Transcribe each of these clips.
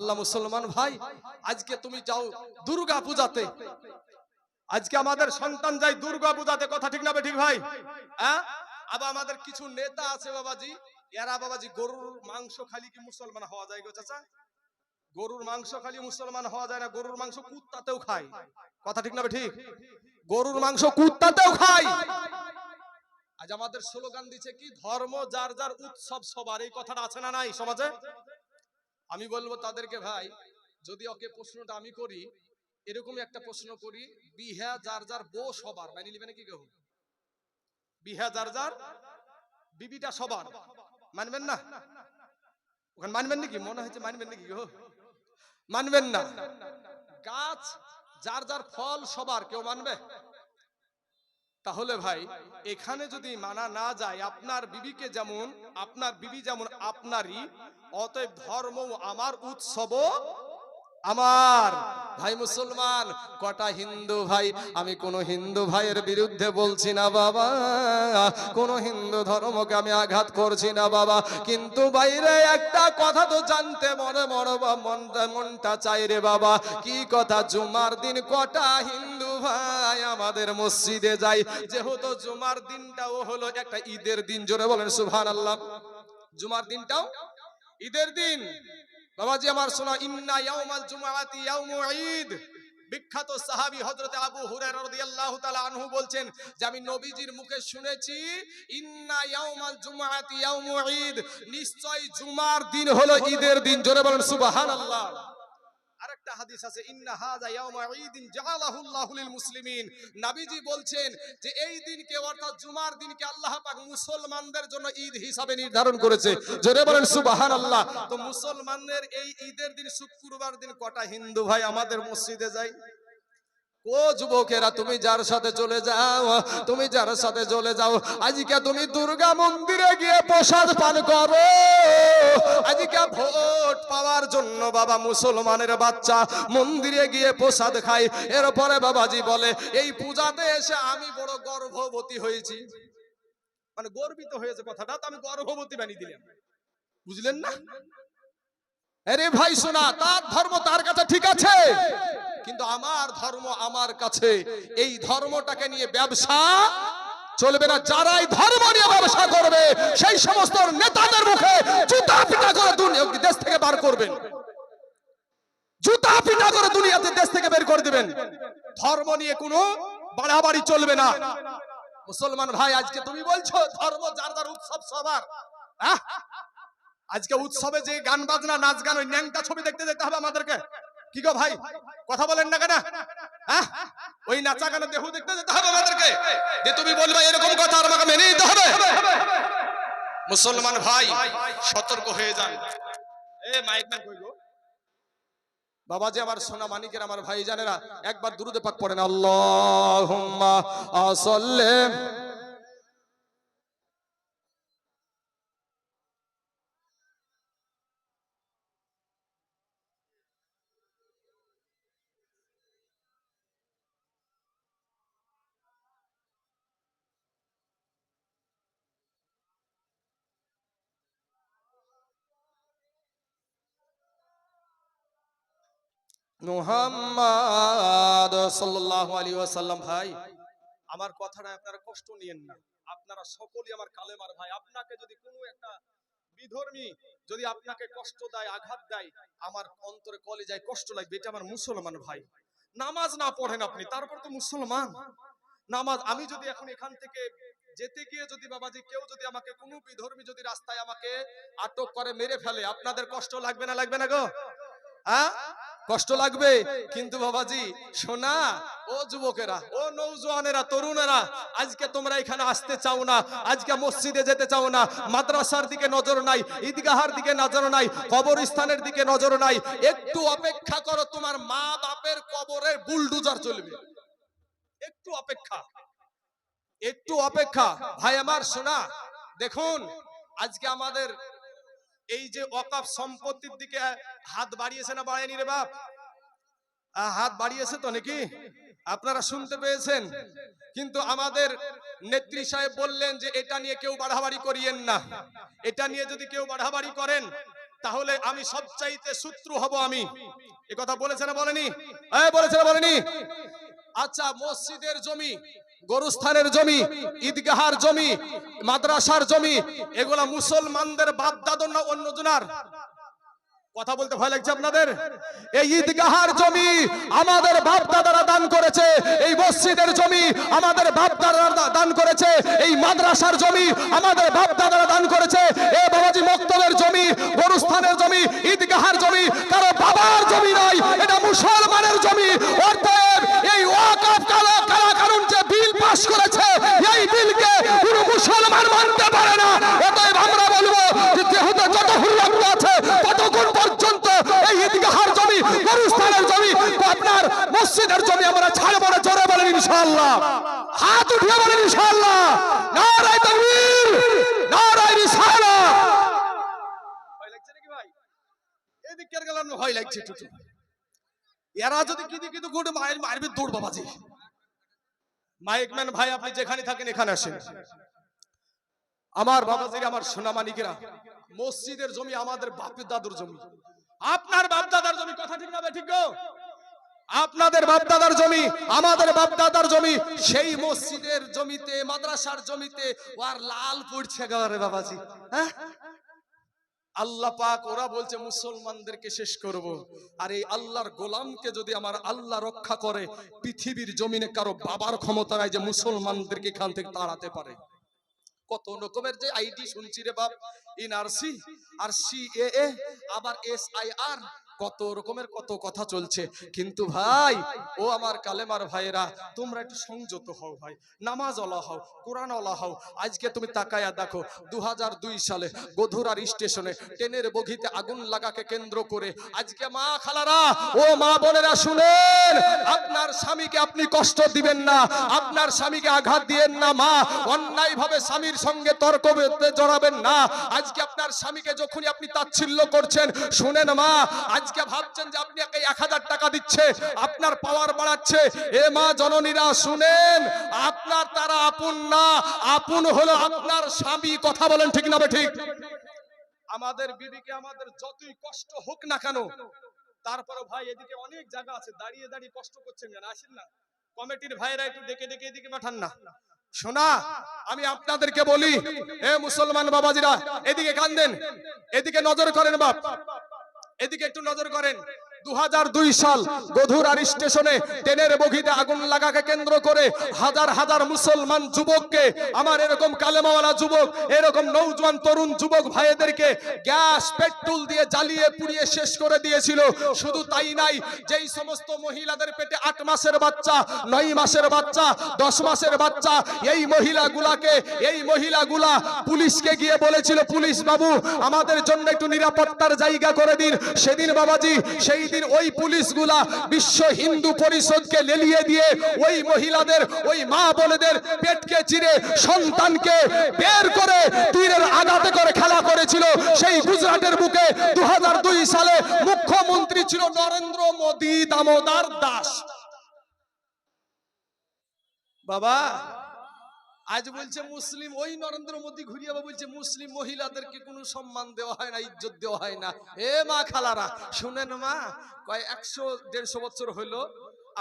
আল্লাহ মুসলমান ভাই, আজকে তুমি যাও দুর্গা পূজাতে। আজকে আমাদের সন্তান যায় দুর্গা পূজাতে, কথা ঠিক না বে ঠিক ভাই? হ্যাঁ? আবার আমাদের কিছু নেতা আছে বাবাজি, এরা বাবাজি গরুর মাংস খালি কি মুসলমান হওয়া যায় গো চাচা? গরুর মাংস খালি মুসলমান হওয়া যায় না, গরুর মাংস কুত্তাতেও খায়। কথা ঠিক না ঠিক গরুর মাংস কুত্তাতেও খায়। আজ আমাদের স্লোগান দিচ্ছে কি, ধর্ম যার যার উৎসব সবার, এই কথাটা আছে না নাই সমাজে? আমি বলব তাদেরকে ভাই, যদি ওকে প্রশ্নটা আমি করি এরকম একটা প্রশ্ন করি, বিহা যার যার বো সবার মানি লিবে নাকি কেউ? বিহা যার যার বিবিটা সবার, মানবেন না? ওখানে মানবেন নাকি? মনে হচ্ছে মানবেন নাকি গো মানবেন না। গাছ যার যার ফল সবার, কেউ মানবে? তাহলে ভাই, এখানে যদি মানা না যায়, আপনার বিবিকে যেমন, আপনার বিবি যেমন আপনারই, অতএব ধর্ম আমার উৎসব আমার ভাই মুসলমান, কটা হিন্দু ভাই? আমি কোন হিন্দু ভাইয়ের বিরুদ্ধে বলছি না বাবা। কোন হিন্দু ধর্মকে আমি আঘাত করছি না বাবা। কিন্তু বাইরে একটা কথা তো জানতে মনে মনে মনটা মনটা চাই রে বাবা। কি কথা? জুমার দিন কটা হিন্দু ভাই আমাদের মসজিদে যায়। যেহেতু জুমার দিনটাও হলো একটা ঈদের দিন, জোরে বলেন সুভান আল্লাহ জুমার দিনটাও ঈদের দিন। বাবাজি আমার শোনা, ইন্না ইয়াউমাল জুমআতি ইয়াউমু ঈদ। বিখ্যাত সাহাবি হযরতে আবু হুরায়রা রাদিয়াল্লাহু তাআলা আনহু বলছেন যে আমি নবীজির মুখে শুনেছি, ইন্না ইয়াউমাল জুমআতি ইয়াউমু ঈদ। নিশ্চয় জুমার দিন হলো ঈদের দিন। জোরে বলেন, সুবহানাল্লাহ। আরেকটা হাদিস আছে, ইন্না হাযা ইয়াউমা ঈদিন জাআলাহুল্লাহু লিল মুসলিমিন। নবীজি বলছেন যে, এই দিনকে অর্থাৎ জুমার দিনকে আল্লাহ পাক মুসলমানদের জন্য ঈদ হিসাবে নির্ধারণ করেছে। জোরে বলেন, সুবহানাল্লাহ। তো মুসলমানদের এই ঈদের দিন, শুক্রবার দিন কটা হিন্দু ভাই আমাদের মসজিদে যায়? ও যুবকেরা, তুমি যার সাথে চলে যাও, তুমি যার সাথে চলে যাও, আজকে তুমি দুর্গা মন্দিরে গিয়ে প্রসাদ পান করো। আজকে ভোট পাওয়ার জন্য বাবা মুসলমানের বাচ্চা মন্দিরে গিয়ে প্রসাদ খায়। এরপরে বাবাজি বলে, এই পূজাতে এসে আমি বড় গর্ভবতী হয়েছি। মানে গর্বিত হয়েছে কথাটা, তো আমি গর্ভবতী বানিয়ে দিলাম। বুঝলেন না? আরে ভাই শোনা, তার ধর্ম তার কাছে ঠিক আছে। কিন্তু আমার ধর্ম আমার কাছে। এই ধর্মটাকে নিয়ে ব্যবসা চলবে না। যারাই ধর্ম নিয়ে ব্যবসা করবে, সেই সমস্ত নেতাদের মুখে জুতা পিটা করে দেশ থেকে বার করবেন। জুতা পিটা করে দুনিয়াতে দেশ থেকে বের করে দিবেন। ধর্ম নিয়ে কোনো বাড়াবাড়ি চলবে না। মুসলমান ভাই, আজকে তুমি বলছো, ধর্ম যার যার উৎসব সবার আহ? আজকে উৎসবে যে গান বাজনা, নাচ গান, ওই ন্যাংটা ছবি দেখতে যেতে হবে আমাদেরকে। কি গো ভাই? কথা বলেন না কেন? হ্যাঁ? ওই নাচা গানে দেহ দেখতে যেতে হবে আমাদেরকে। যে তুমি বলবে এরকম কথা আর আমাকে মেনে নিতে হবে। মুসলমান ভাই, সতর্ক হয়ে যান। এ, মাইক কই গো? বাবাজি আমার সোনা মানিকের আমার ভাই জানেরা একবার দুরুদে পাক পড়েন। আল্লাহুম্মা আসাল্লি মুহাম্মদ সাল্লাল্লাহু আলাইহি ওয়াসাল্লাম, ভাই, আমার কথাটা আপনারা কষ্ট নিয়েন না। আপনারা সকলেই আমার কালেমার ভাই। আপনাকে যদি কোনো একটা বিধর্মী যদি আপনাকে কষ্ট দেয়, আঘাত দেয়, আমার অন্তরে কলে যায় কষ্ট লাগবে, এটা আমার মুসলমান ভাই। নামাজ না পড়েন আপনি, তারপর তো মুসলমান। নামাজ, আমি যদি এখন এখান থেকে যেতে গিয়ে যদি বাবাজি, কেউ যদি আমাকে, কোনো বিধর্মী যদি রাস্তায় আমাকে আটক করে, মেরে ফেলে, আপনাদের কষ্ট লাগবে না লাগবে না গো? কষ্ট লাগবে? কিন্তু বাবাজি, শোনা, ও যুবকেরা, ও নৌজওয়ানেরা তরুণেরা, আজকে তোমরা এখানে আসতে চাও না, আজকে মসজিদে যেতে চাও না, মাদ্রাসার দিকে নজর নাই, ঈদগাহার দিকে নজর নাই, কবরস্থানের দিকে নজর নাই, একটু অপেক্ষা করো, তোমার মা বাপের কবরের বুলডুজার চলবে। একটু অপেক্ষা একটু অপেক্ষা। ভাই আমার, শোনা, দেখুন, আজকে আমাদের এই যে অকাপ সম্পত্তির দিকে হাত বাড়িয়েছে না বাড়ায়নি রে বাপ? হাত বাড়িয়েছে তো নাকি? আপনারা শুনতে পেয়েছেন? কিন্তু আমাদের নেত্রী সাহেব বললেন যে এটা নিয়ে কেউ বাড়াবাড়ি করিয়েন না। এটা নিয়ে যদি কেউ বাড়াবাড়ি করেন, তাহলে আমি সবচাইতে শত্রু হব আমি। এ কথা বলেছে না বলেনি? এই বলেছে না বলেনি? আচ্ছা মসজিদের জমি গরুস্থানের জমি, ঈদগাহার জমি, মাদ্রাসার জমি, এগুলা মুসলমানদের বাপ দাদর না অন্য জনার কথা বলতে ভয় লাগছে আপনাদের? এই ঈদগাহার জমি আমাদের বাপ দাদারা দান করেছে, এই মসজিদের জমি আমাদের বাপ দাদারা দান করেছে, এই মাদ্রাসার জমি আমাদের বাপ দাদারা দান করেছে, এ বাবাজি মক্তবের জমি, গরুস্থানের জমি, ঈদগাহার জমি, কারও বাবার জমি নয়, এটা মুসলমানের জমি অতএব এই ওয়াকফ কালা কালা কানুন যে বিল পাস করেছে এই বিলকে কোনো মুসলমান মানতে পারে না অতএব আমরা বলব যে যেহেতু যত হুল্লাঙ্গ আছে ততক্ষণ পর্যন্ত এই ঈদগাহার জমি গরুস্থানের জমি আপনার মসজিদের জমি আমরা ছাড়বো না জোরে বলেন ইনশাআল্লাহ হাত উঠিয়ে বলেন নারায় নারায় রিসালাহ ভয় লাগছে নাকি ভাই? গেলাম, ভয় লাগছে একটু এরা যদি গুড মায়ের মারবে দৌড় বাবাজি। মাইকম্যান ভাই, আপনি যেখানে থাকেন এখানে আসেন। আমার বাবাজির, আমার সোনা মানিকেরা মসজিদের জমি আমাদের বাপের দাদুর জমি। আপনার বাপ দাদার জমি, কথা ঠিক না ভাই, ঠিক গো? আপনাদের বাপ দাদার জমি, আমাদের বাপ দাদার জমি, সেই মসজিদের জমিতে, মাদ্রাসার জমিতে ওর লাল পড়ছে গারে বাবাজি। হ্যাঁ? আল্লাহ পাক ওরা বলছে, মুসলমানদেরকে শেষ করব। আর এই আল্লাহর গোলামকে যদি আমার আল্লাহ রক্ষা করে, পৃথিবীর জমিনে কারও বাবার ক্ষমতা নাই যে মুসলমানদেরকে এখান থেকে তাড়াতে পারে। কত রকমের যে আইডি শুনছি রে বাপ। ইনআরসি আর সি আবার এস আই আর কত রকমের কত কথা চলছে। কিন্তু ভাই, ও আমার কালেমার ভাইরা তোমরা একটু সংযত হও ভাই নামাজ ওলা হও কোরআন ওলা হও। আজকে তুমি তাকায়া দেখো দু সালে গধুরার স্টেশনে ট্রেনের বগিতে আগুন লাগাকে কেন্দ্র করে আজকে মা খালারা, ও মা বোনেরা শুনেন, আপনার স্বামীকে আপনি কষ্ট দিবেন না, আপনার স্বামীকে আঘাত দিবেন না মা অন্যায় ভাবে স্বামীর সঙ্গে তর্ক জড়াবেন না। আজকে আপনার স্বামীকে যখনই আপনি তাচ্ছিল্য করছেন, শুনেন মা আজকে ভাবছেন যে আপনি একে হাজার টাকা দিচ্ছে, আপনার পাওয়ার বাড়াচ্ছে। এ মা জননীরা, শুনেন, আপনার তারা আপন না, আপন হলো আপনার স্বামী। কথা বলেন ঠিক না ঠিক? আমাদের বিবিকে আমাদের যতই কষ্ট হোক না কেন তারপরে ভাই এদিকে অনেক জায়গা আছে, দাঁড়িয়ে দাঁড়িয়ে কষ্ট করছেন কেন? আসেন না। কমিটির ভাইরা একটু ডেকে ডেকে এদিকে পাঠান না। শোনা, আমি আপনাদেরকে বলি, এ মুসলমান বাবাজিরা, এদিকে কান দেন এদিকে নজর করেন বাপ। এদিকে একটু নজর করেন। দু হাজার দুই সাল গধুরার স্টেশনে ট্রেনের বগিতে আগুন লাগাকে কেন্দ্র করে হাজার হাজার মুসলমান যুবককে, আমার এরকম কালেমাওয়ালা যুবক, এরকম নৌজওয়ান তরুণ যুবক ভাইদেরকে গ্যাস, পেট্রোল দিয়ে জ্বালিয়ে পুড়িয়ে শেষ করে দিয়েছিল। শুধু তাই নাই, যেই সমস্ত মহিলাদের পেটে আট মাসের বাচ্চা, নয় মাসের বাচ্চা, দশ মাসের বাচ্চা, এই মহিলাগুলাকে, এই মহিলাগুলা পুলিশকে গিয়ে বলেছিল, পুলিশ বাবু, আমাদের জন্য একটু নিরাপত্তার জায়গা করে দিন। সেদিন বাবাজি সেই দিন ওই পুলিশগুলা বিশ্ব হিন্দু পরিষদকে লেলিয়ে দিয়ে ওই মহিলাদের, ওই মা বোনেদের পেটকে চিরে সন্তানকে বের করে তীরের আঘাতে করে খেলা করেছিল। সেই গুজরাটের বুকে দু হাজার দুই সালে মুখ্যমন্ত্রী ছিল নরেন্দ্র মোদী দামোদর দাস। বাবা আজ বলছে মুসলিম, ওই নরেন্দ্র মোদী ঘুরিয়ে বলছে, মুসলিম মহিলাদেরকে কোনো সম্মান দেওয়া হয় না, ইজ্জত দেওয়া হয় না। এ মা খালারা, শুনেন মা, কয় একশো দেড়শো বছর হইল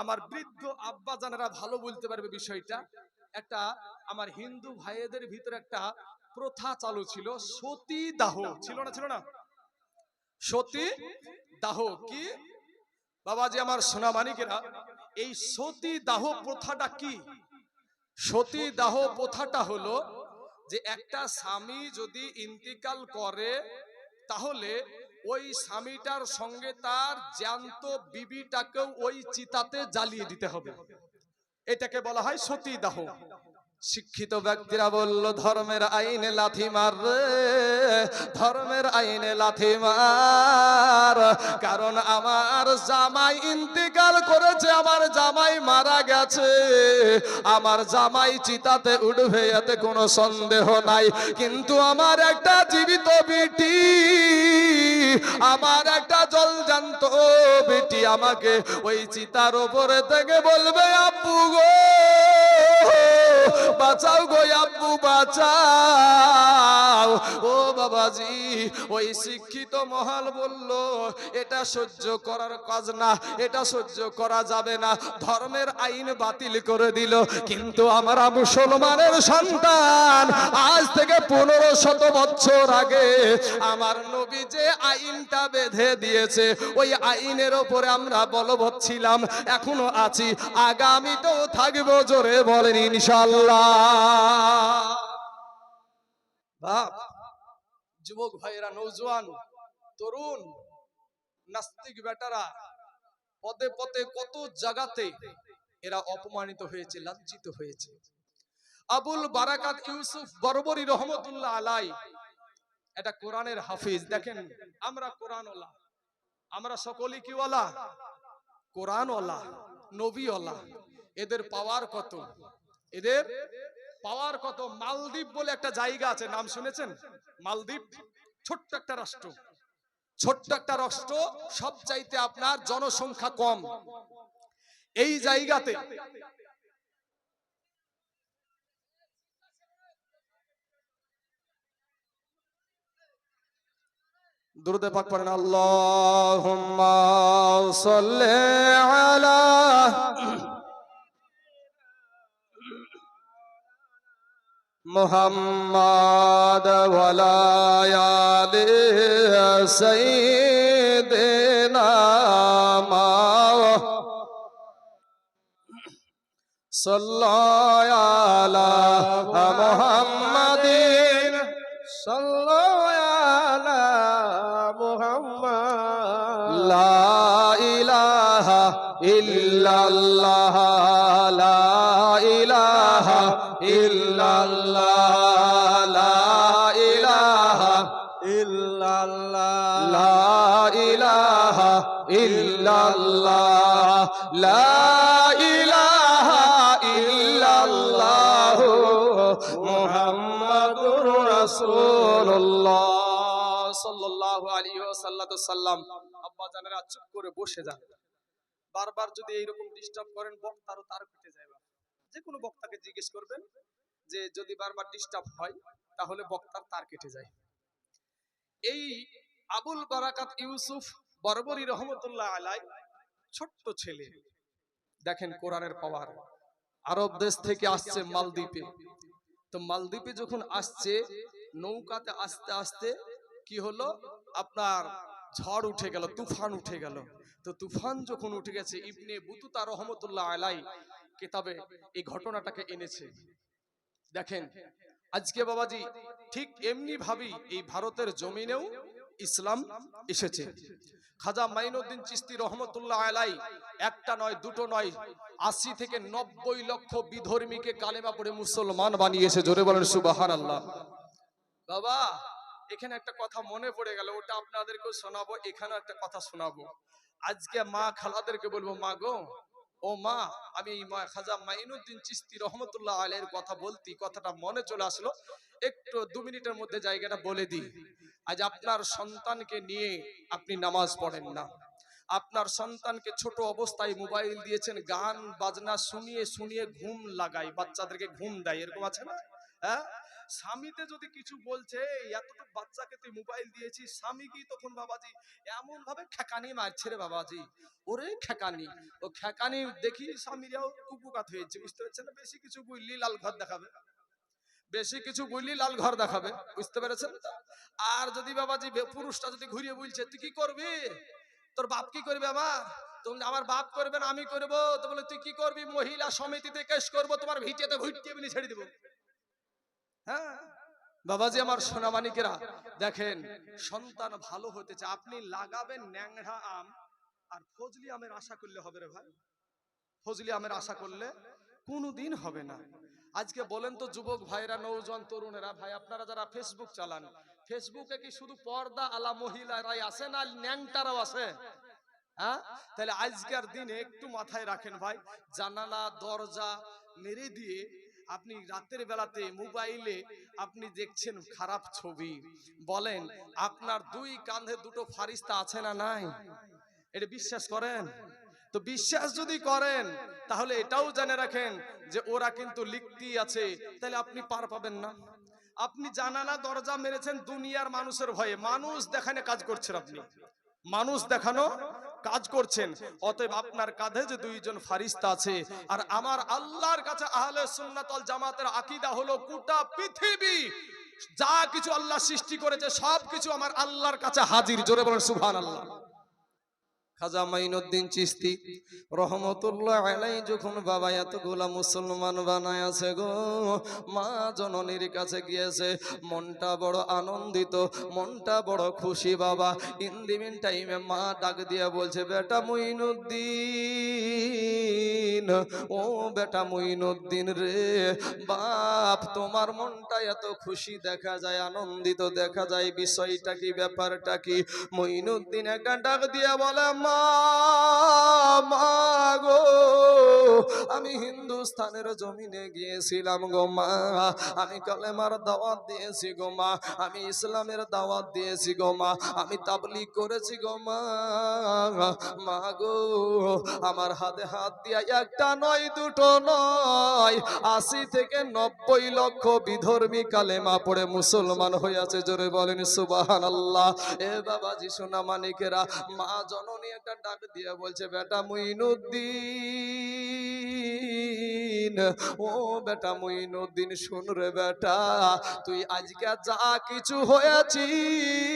আমার বৃদ্ধ আব্বা জানারা ভালো বলতে পারবে বিষয়টা। একটা আমার হিন্দু ভাইয়েদের ভিতরে একটা প্রথা চালু ছিল, সতী দাহ। ছিল না ছিল না? সতী দাহ, কি? বাবাজি, আমার সোনা মানিকেরা এই সতী দাহ প্রথাটা কি? সতী দাহ প্রথাটা হলো যে একটা স্বামী যদি ইন্তিকাল করে তাহলে ওই স্বামীটার সঙ্গে তার জ্যান্ত বিবিটাকেও ওই চিতাতে জ্বালিয়ে দিতে হবে। এটাকে বলা হয় সতী দাহ। শিক্ষিত ব্যক্তিরা বলল, ধর্মের আইনে লাথি মার রে, ধর্মের আইনে লাথি মার। কারণ আমার জামাই ইন্তিকাল করেছে, আমার জামাই মারা গেছে। আমার জামাই চিতাতে উঠবে, এতে কোনো সন্দেহ নাই। কিন্তু আমার একটা জীবিত বিটি, আমার একটা জলজান্ত বেটি আমাকে ওই চিতার ওপরে থেকে বলবে আপু গো বাঁচাও গো আব্বু বাঁচাও। ও বাবাজি, ওই শিক্ষিত মহাল বলল, এটা সহ্য করার কাজ না, এটা সহ্য করা যাবে না। ধর্মের আইন বাতিল করে দিল, কিন্তু আমরা মুসলমানের সন্তান, আজ থেকে পনেরো শত বছর আগে আমার নবী যে আইনটা বেঁধে দিয়েছে, ওই আইনের ওপরে আমরা বলবৎ ছিলাম, এখনও আছি, আগামীতেও থাকব জোরে বলেন ইনশাল্লাহ বাপ, যুবক ভাইরা নৌজওয়ান তরুণ, নাস্তিক বেটারা, পদে পদে কত জায়গাতে এরা অপমানিত হয়েছে, লাঞ্ছিত হয়েছে। আবুল বারাকাত ইউসুফ বরবরি রহমতুল্লাহ আলাই, এটা কোরআনের হাফিজ। দেখেন, আমরা কোরআনওয়ালা, আমরা সকলেই কি ওয়ালা কোরআনওয়ালা, নবীওয়ালা। এদের পাওয়ার কত? এদের পাওয়ার কত? মালদ্বীপ বলে একটা জায়গা আছে, নাম শুনেছেন? মালদ্বীপ, ছোট্ট একটা রাষ্ট্র। ছোট্ট একটা রাষ্ট্র সব চাইতে আপনার জনসংখ্যা কম। এই জায়গাতে দুরুদে পাক পড়েন, আল্লাহুম্মা সাল্লি আলা মুহাম্মাদ ওয়ালা আলি সাইয়্যিদিনা মা সাল্লাল্লাহু আলা মুহাম্মাদিন লা ইলাহা ইল্লাল্লাহ লা চুপ করে বসে যান। বারবার যদি এইরকম ডিস্টার্ব করেন, বক্তারও তার পিঠে যাবে যে কোনো বক্তাকে জিজ্ঞেস করবেন যে, যদি বারবার ডিস্টার্ব হয়, তাহলে বক্তার তার কেটে যায়। এই আবুল বারাকাত ইউসুফ বরবরি রহমতুল্লাহ আলাই ছোট্ট ছেলে। দেখেন কোরআনের পাওয়ার। আরব দেশ থেকে আসছে মালদ্বীপে। তো মালদ্বীপে যখন আসছে, নৌকাতে আসতে আসতে কি হলো? আপনার ঝড় উঠে গেল, তুফান উঠে গেল। তো তুফান যখন উঠে গেছে, ইবনে বুতুতা রহমতুল্লাহ আলাই কিতাবে এই ঘটনাটাকে এনেছে। দেখেন, আজকে বাবাজি ঠিক এমনি ভাবি এই ভারতের জমিনেও ইসলাম এসেছে। খাজা মাইনুদ্দিন চিস্তি রহমতুল্লাহ আলাই একটা নয়, দুটো নয়, আশি থেকে নব্বই লক্ষ বিধর্মীকে কালেমা পড়ে মুসলমান বানিয়েছে। জোরে বলেন সুবাহান আল্লাহ বাবা এখানে একটা কথা মনে পড়ে গেল, ওটা আপনাদেরকেও শোনাবো, এখানেও একটা কথা শোনাবো। আজকে মা খালাদেরকে বলব, মা গো, ও মা, আমি খাজা মাইনুদ্দিন চিস্তি রহমতুল্লাহ আলের কথা বলতি কথাটা মনে চলে আসলো। একটু দু মিনিটের মধ্যে জায়গাটা বলে দিই। আজ আপনার সন্তানকে নিয়ে আপনি নামাজ পড়েন না। আপনার সন্তানকে ছোট অবস্থায় মোবাইল দিয়েছেন, গান বাজনা শুনিয়ে শুনিয়ে ঘুম লাগায়, বাচ্চাদেরকে ঘুম দেয়, এরকম আছে না? হ্যাঁ? স্বামীতে যদি কিছু বলছে এতটুকু বাচ্চাকে তুই মোবাইল দিয়েছিস, স্বামী কি তখন বাবাজি এমন ভাবে খেকানি মারছে রে বাবাজি? ওরে খেকানি ও খেকানি দেখি স্বামীরাও কুপুকাত হয়েছে, বুঝতে পারছেন না? বেশি কিছু বুঝলি লাল ঘর দেখাবে। বেশি কিছু বুঝলি লাল ঘর দেখাবে, বুঝতে পেরেছেন? আর যদি বাবাজি পুরুষটা যদি ঘুরিয়ে বলছে, তুই কি করবি? তোর বাপ কি করবে আমার? তুমি আমার বাপ করবে না, আমি করব? তো বলে, তুই কি করবি? মহিলা সমিতিতে কেস করব, তোমার ভিটেতে বিলি ছেড়ে দিব। হ্যাঁ? বাবাজি আমার সোনামানিকেরা, দেখেন, সন্তান ভালো হতে চায়। আপনি লাগাবেন ন্যাংরা আম আর ফজলি আমের আশা করলে হবে রে ভাই। ফজলি আমের আশা করলে কোনোদিন হবে না। আজকে বলেন তো যুবক ভাইরা, নৌজন, তরুণেরা, ভাই, আপনারা যারা ফেসবুক চালান ফেসবুকে কি শুধু পর্দা আলা মহিলারাই আছে না ন্যাংটারাও আছে? হ্যাঁ? তাহলে আজকের দিনে একটু মাথায় রাখেন ভাই, জানালা, দরজা মেরে দিয়ে আপনি রাতের বেলাতে মোবাইলে আপনি দেখছেন খারাপ ছবি। বলেন, আপনার দুই কাঁধে দুটো ফারিস্তা আছে না নাই? এটা বিশ্বাস করেন? তো বিশ্বাস যদি করেন, তাহলে এটাও জেনে রাখেন যে ওরা কিন্তু লিখতেই আছে। তাহলে আপনি পার পাবেন না। আপনি জানালা, দরজা মেরেছেন দুনিয়ার মানুষের ভয়ে। মানুষ দেখানে কাজ করছেন আপনি। মানুষ দেখানো কাজ করছেন। অতএব আপনার কাঁধে যে দুইজন ফারিস্তা আছে, আর আমার আল্লাহর কাছে আহলে সুন্নাতল জামাতের আকিদা হলো গোটা পৃথিবী। যা কিছু আল্লাহ সৃষ্টি করেছে সব কিছু আমার আল্লাহর কাছে হাজির। জোরে বলেন সুবহানাল্লাহ। খাজা মাইনুদ্দিন চিস্তি রহমতুল্লাহ আলাই যখন বাবা এত এতগুলা মুসলমান বানায় আছে গো, মা জননীর কাছে গিয়েছে, মনটা বড় আনন্দিত, মনটা বড় খুশি বাবা। ইন্দিমিন টাইমে মা ডাক দিয়া বলছে, বেটা মইনুদ্দিন ও বেটা মইনুদ্দিন রে, বাপ, তোমার মনটা এত খুশি দেখা যায়, আনন্দিত দেখা যায়, বিষয়টা কি, ব্যাপারটা কি? মইনুদ্দিন একটা ডাক দিয়া বলে, মা মা গো আমি হিন্দুস্তানের জমিনে গিয়েছিলাম গো মা। আমি কালেমার দাওয়াত দিয়েছি গো মা। আমি ইসলামের দাওয়াত দিয়েছি গো মা। আমি তাবলিগ করেছি গো মা। আমার হাতে হাত দিয়া একটা নয়, দুটো নয়। আশি থেকে নব্বই লক্ষ বিধর্মী কালেমা পড়ে মুসলমান হইয়াছে। জোরে বলেন সুবাহান আল্লাহ এ বাবাজি, সোনা মানিকেরা, মা জননী একটা ডাক দিয়ে বলছে, বেটা মুইনুদ্দিন ও বেটা মুইনুদ্দিন শুন রে বেটা, তুই আজকে যা কিছু হয়েছিস,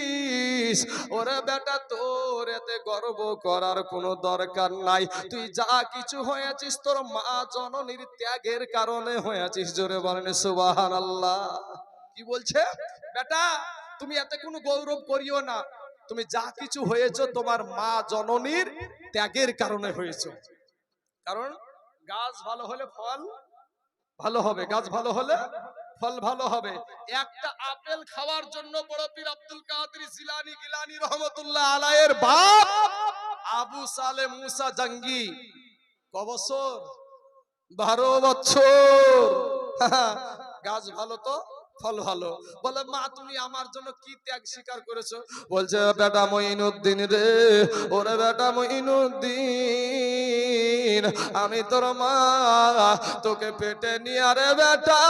ওরে বেটা তোর এতে গর্ব করার কোনো দরকার নাই। তুই যা কিছু হয়েছিস তোর মা জননীর ত্যাগের কারণে হয়েছিস, জোরে বলেন সুবাহান আল্লাহ কি বলছে? বেটা, তুমি এতে কোনো গৌরব করিও না। তুমি যা কিছু হয়েছো তোমার মা জননীর ত্যাগের কারণে হয়েছো। কারণ গাছ ভালো হলে ফল, ভালো হবে। গাছ ভালো হলে ফল ভালো হবে। একটা আপেল খাওয়ার জন্য বড় পীর আব্দুল কাদের জিলানি গিলানি রহমতুল্লাহ আলাইয়ের বাপ আবু সালে মুসা জঙ্গি। ক বছর? বারো বছর। গাছ ভালো তো? ফল ভালো। বলে, মা, তুমি আমার জন্য কি ত্যাগ স্বীকার করেছ? বলছে, বেটা মঈনুদ্দিন রে, ওরে বেটা মঈনুদ্দিন, আমি তোর মা, তোকে পেটে নিয়ে রে বেটা,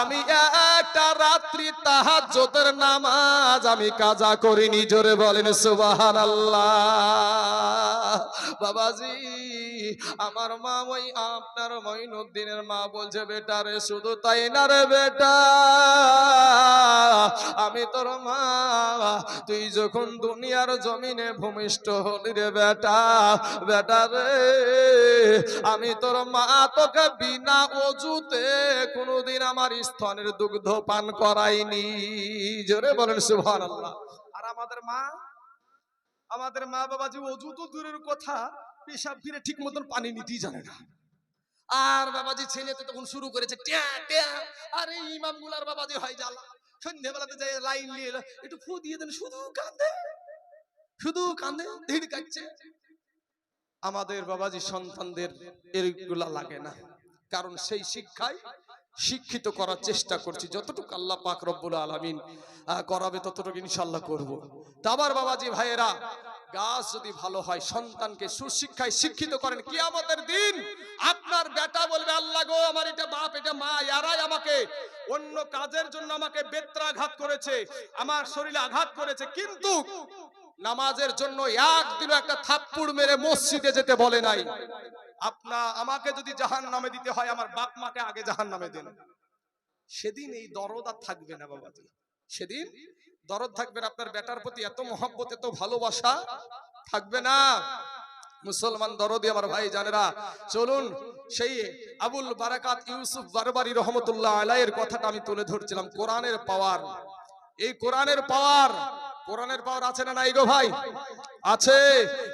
আমি একটা রাত্রি তাহার তাহাজ্জুদের নামাজ আমি কাজা করিনি, জোরে বলেন সুবহানাল্লাহ। বাবাজি আমার মা ওই আপনার মঈনুদ্দিনের মা বলছে, বেটা রে, শুধু তাই না রে বেটা, আমি তোর মা, তুই যখন দুনিয়ার জমিনে ভূমিষ্ঠ হলি রে বেটা বেটা রে, আমি তোর মা তোকে বিনা অজুতে কোনোদিন আমার স্তনের দুগ্ধ পান করাইনি। জোরে বলেন, সুবহানাল্লাহ। আর আমাদের মা আমাদের মা বাবাজি অজু তো দূরের কথা পেশাব ফিরে ঠিক মতন পানি নিতেই জানে না। আর বাবাজি ছেলে তো তখন শুরু করেছে আরে ইমামগুলার বাবাজি হয় জ্বালা সন্ধ্যেবেলাতে যাই লাইন নিয়ে এলো, একটু ফু দিয়ে দেন শুধু কান্দে শুধু কান্দে ধীর কাটছে আমাদের বাবাজি সন্তানদের এগুলা লাগে না কারণ সেই শিক্ষায় শিক্ষিত করার চেষ্টা করছি। যতটুকু আল্লাহ পাক রব্বুল আলামিন করাবে ততটুকু ইনশাল্লাহ করব। তা আবার বাবাজি ভাইয়েরা গাছ যদি ভালো হয়, সন্তানকে সুশিক্ষায় শিক্ষিত করেন, কিয়ামতের দিন আপনার বেটা বলবে, আল্লাহ গো, আমার এটা বাপ, এটা মা ইয়ারাই আমাকে অন্য কাজের জন্য আমাকে বেত্রাঘাত করেছে, আমার শরীরে আঘাত করেছে, কিন্তু নামাজের জন্য একদিনও একটা থাপ্পড় মেরে মসজিদে যেতে বলে নাই। আপনা, আমাকে যদি জাহান নামে দিতে হয়, আমার বাপ মাকে আগে জাহান নামে দেন। সেদিন এই দরদ থাকবে না, বাবাজি। সেদিন দরদ থাকবেন আপনার বেটার প্রতি এত মহব্বত, এত ভালোবাসা থাকবে না। মুসলমান দরদি আমার ভাই জানেরা, চলুন সেই আবুল বারাকাত ইউসুফ বারবারি রহমতুল্লাহ আলাইয়ের কথাটা আমি তুলে ধরছিলাম, কোরআনের পাওয়ার। এই কোরআনের পাওয়ার কোরআনের পাওয়ার আছে না নাই গো ভাই? আছে।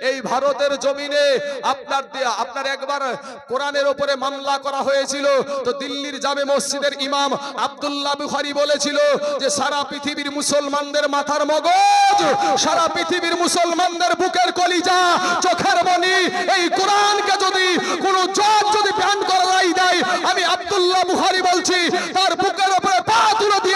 এই ভারতের জমিনে আপনার দেয়া, আপনার একবার কোরআনের উপরে মামলা করা হয়েছিল, তো দিল্লির জামে মসজিদের ইমাম আব্দুল্লাহ বুখারী বলেছিল যে সারা পৃথিবীর মুসলমানদের মাথার মগজ, সারা পৃথিবীর মুসলমানদের বুকের কলিজা, চোখের মনি, এই কোরআনকে যদি কোনো জজ যদি ব্যান করা রায় দেয়, আমি আব্দুল্লাহ বুখারী বলছি, তার বুকের উপরে পা তুলে দিয়ে